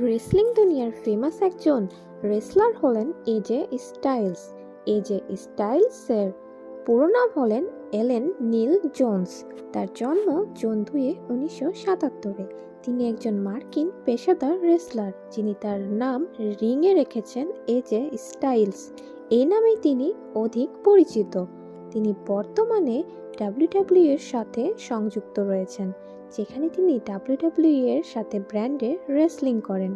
Wrestling দুনিয়ার famous একজন wrestler হলেন এজে স্টাইলস এজে স্টাইলসের পুরো নাম হলেন এলেন নীল জোন্স। তার জন্ম জুন দুয়ে উনিশশো সাতাত্তরে। তিনি একজন মার্কিন পেশাদার রেসলার যিনি তার নাম রিংয়ে রেখেছেন এজে স্টাইলস এই নামেই তিনি অধিক পরিচিত। তিনি বর্তমানে ডাব্লিউডাব্লিউ এর সাথে সংযুক্ত রয়েছেন। যেখানে তিনি ডাব্লিউডাব্লিউ এর সাথে ব্র্যান্ডে রেসলিং করেন।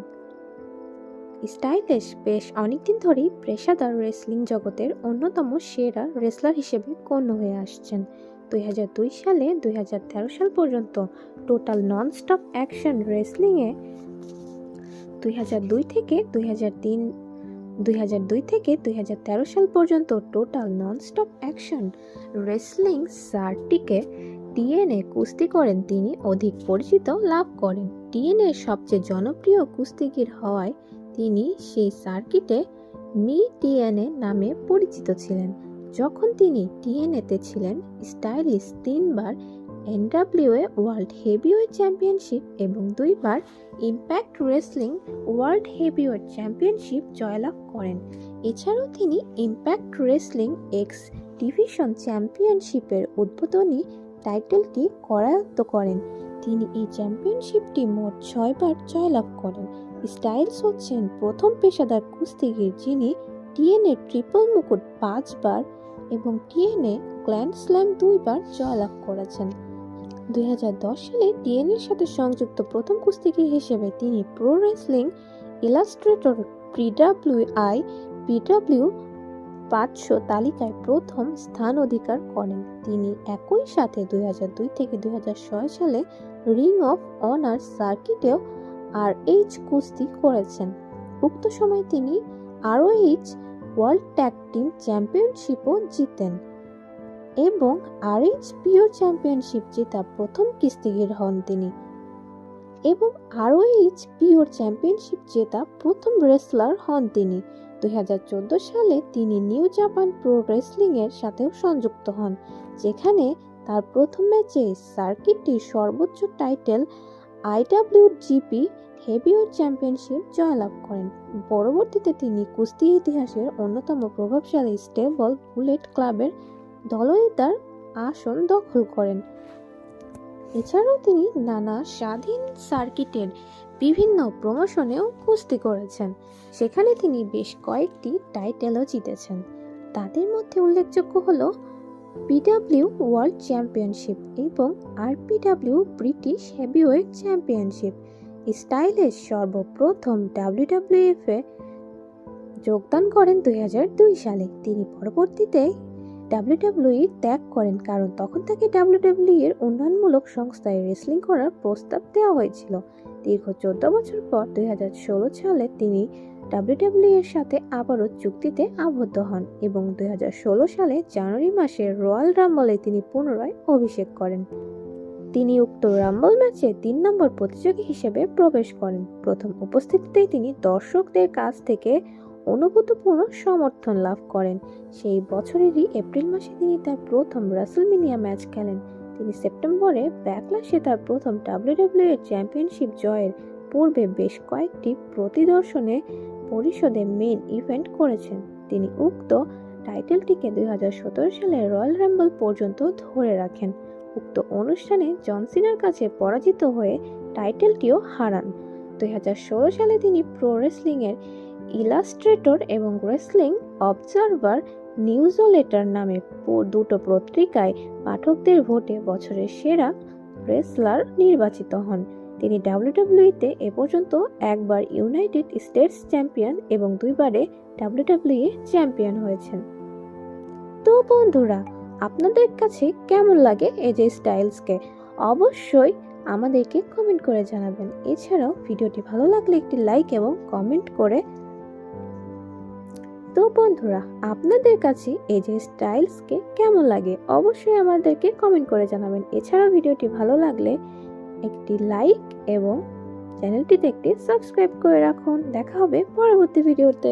স্টাইলিশ বেশ অনেকদিন ধরেই পেশাদার রেসলিং জগতের অন্যতম সেরা রেসলার হিসেবে গণ্য হয়ে আসছেন। দুই হাজার দুই সালে দুই হাজার তেরো সাল পর্যন্ত টোটাল নন স্টপ অ্যাকশন রেসলিংয়ে দুই হাজার দুই থেকে দুই দুই থেকে দুই হাজার তেরো সাল পর্যন্ত Total Non Stop Action Wrestling সার্টিকে TNA কুস্তি করেন তিনি, অধিক পরিচিত লাভ করেন। টিএনএ সবচেয়ে জনপ্রিয় কুস্তিগির হওয়ায় তিনি সেই সার্কিটে মি টিএনএ নামে পরিচিত ছিলেন। যখন তিনি টিএনএতে ছিলেন, স্টাইলিশ তিনবার এনডাব্লিউএ ওয়ার্ল্ড হেভিওয়েট চ্যাম্পিয়নশিপ এবং দুইবার Impact Wrestling world heavyweight championship জয়লাভ করেন। এছাড়াও তিনি ইম্প্যাক্ট রেসলিং এক্স ডিভিশন চ্যাম্পিয়নশিপের উদ্বোধনী টাইটেলটি করায়ত্ত করেন। তিনি এই চ্যাম্পিয়নশিপটি মোট ছয়বার জয়লাভ করেন। স্টাইলস হচ্ছেন প্রথম পেশাদার কুস্তিগির যিনি টিএনএ ট্রিপল মুকুট পাঁচবার এবং টিএনএ গ্ল্যান্ড স্ল্যাম দুইবার জয়লাভ করেছেন। দুই হাজার দশ সালে টিএনএর সাথে সংযুক্ত প্রথম কুস্তিগির হিসেবে তিনি Pro Wrestling Illustrator PWI PW পাঁচশো তালিকায় প্রথম স্থান অধিকার করেন। তিনি একই সাথে দুই হাজার দুই থেকে দু হাজার ছয় সালে রিং অফ অনার সার্কিটেও আর এইচ কুস্তি করেছেন। উক্ত সময় তিনি আরও এইচ ওয়ার্ল্ড ট্যাগ টিম চ্যাম্পিয়নশিপও জিতেন এবং আর এইচ পিওর চ্যাম্পিয়নশিপ জেতা প্রথম কুস্তিগির হন তিনি এবং আরও এইচ পিওর চ্যাম্পিয়নশিপ জেতা প্রথম রেসলার হন তিনি। দুই হাজার চোদ্দ সালে তিনি নিউ জাপান প্রো রেসলিংয়ের সাথেও সংযুক্ত হন, যেখানে তার প্রথম ম্যাচে সার্কিটটির সর্বোচ্চ টাইটেল আইডাব্লিউজিপি হেভিওয়েট চ্যাম্পিয়নশিপ জয়লাভ করেন। পরবর্তীতে তিনি কুস্তি ইতিহাসের অন্যতম প্রভাবশালী স্টেবল বুলেট ক্লাবের দলনেতার আসন দখল করেন। এছাড়াও তিনি নানা স্বাধীন সার্কিটের বিভিন্ন প্রমোশনেও কুস্তি করেছেন। সেখানে তিনি বেশ কয়েকটি টাইটেলও জিতেছেন। তাদের মধ্যে উল্লেখযোগ্য হল পিডাব্লিউ ওয়ার্ল্ড চ্যাম্পিয়নশিপ এবং আরপিডাব্লিউ ব্রিটিশ হেভিওয়েট চ্যাম্পিয়নশিপ। স্টাইলের সর্বপ্রথম ডাব্লিউডাব্লিউএফ যোগদান করেন দুই হাজার দুই সালে। তিনি পরবর্তীতে ডাব্লিউডাব্লিউই ত্যাগ করেন কারণ তখন তাকে ডাব্লিউডাব্লিউ এর উন্নয়নমূলক সংস্থায় রেসলিং করার প্রস্তাব দেওয়া হয়েছিল। দীর্ঘ চোদ্দ বছর পর দু হাজার ষোলো সালে তিনি ডাব্লিউডাব্লিউ এর সাথে আবারও চুক্তিতে আবদ্ধ হন এবং দুই হাজার ষোলো সালে জানুয়ারি মাসে রয়্যাল রাম্বলে তিনি পুনরায় অভিষেক করেন। তিনি উক্ত রাম্বল ম্যাচে তিন নম্বর প্রতিযোগী হিসেবে প্রবেশ করেন। প্রথম উপস্থিতিতেই তিনি দর্শকদের কাছ থেকে অনুভূতপূর্ণ সমর্থন লাভ করেন। সেই বছরেরই এপ্রিল মাসে তিনি তার প্রথম রাসেলমিনিয়া ম্যাচ খেলেন। তিনি সেপ্টেম্বরে ব্যাকলাসে তার প্রথম ডাব্লিউডাব্লিউ চ্যাম্পিয়নশিপ জয়ের পূর্বে বেশ কয়েকটি প্রতিদর্শনে পরিষদে মেন ইভেন্ট করেছেন। তিনি উক্ত টাইটেলটিকে দুই হাজার সতেরো সালে রয়্যাল র্যাম্বল পর্যন্ত ধরে রাখেন। উক্ত অনুষ্ঠানে জনসিনার কাছে পরাজিত হয়ে টাইটেলটিও হারান। দুই হাজার ষোলো সালে তিনি প্রো রেসলিংয়ের ইলাস্ট্রেটর এবং রেসলিং অবজারভার নিউজলেটার নামে দুটো পত্রিকায় পাঠকদের ভোটে বছরের সেরা রেসলার নির্বাচিত হন। তিনি ডাব্লিউডাব্লিউতে এ পর্যন্ত একবার ইউনাইটেড স্টেটস চ্যাম্পিয়ন এবং দুইবারে ডাব্লিউডাব্লিউ চ্যাম্পিয়ন হয়েছেন। তো বন্ধুরা, আপনাদের কাছে কেমন লাগে এজে স্টাইলসকে? অবশ্যই আমাদেরকে কমেন্ট করে জানাবেন। এছাড়াও ভিডিওটি ভালো লাগলে একটি লাইক এবং কমেন্ট করে তো বন্ধুরা, আপনাদের কাছে এই যে স্টাইলসকে কেমন লাগে অবশ্যই আমাদেরকে কমেন্ট করে জানাবেন। এছাড়া ভিডিওটি ভালো লাগলে একটি লাইক এবং চ্যানেলটিতে একটি সাবস্ক্রাইব করে রাখুন। দেখা হবে পরবর্তী ভিডিওতে।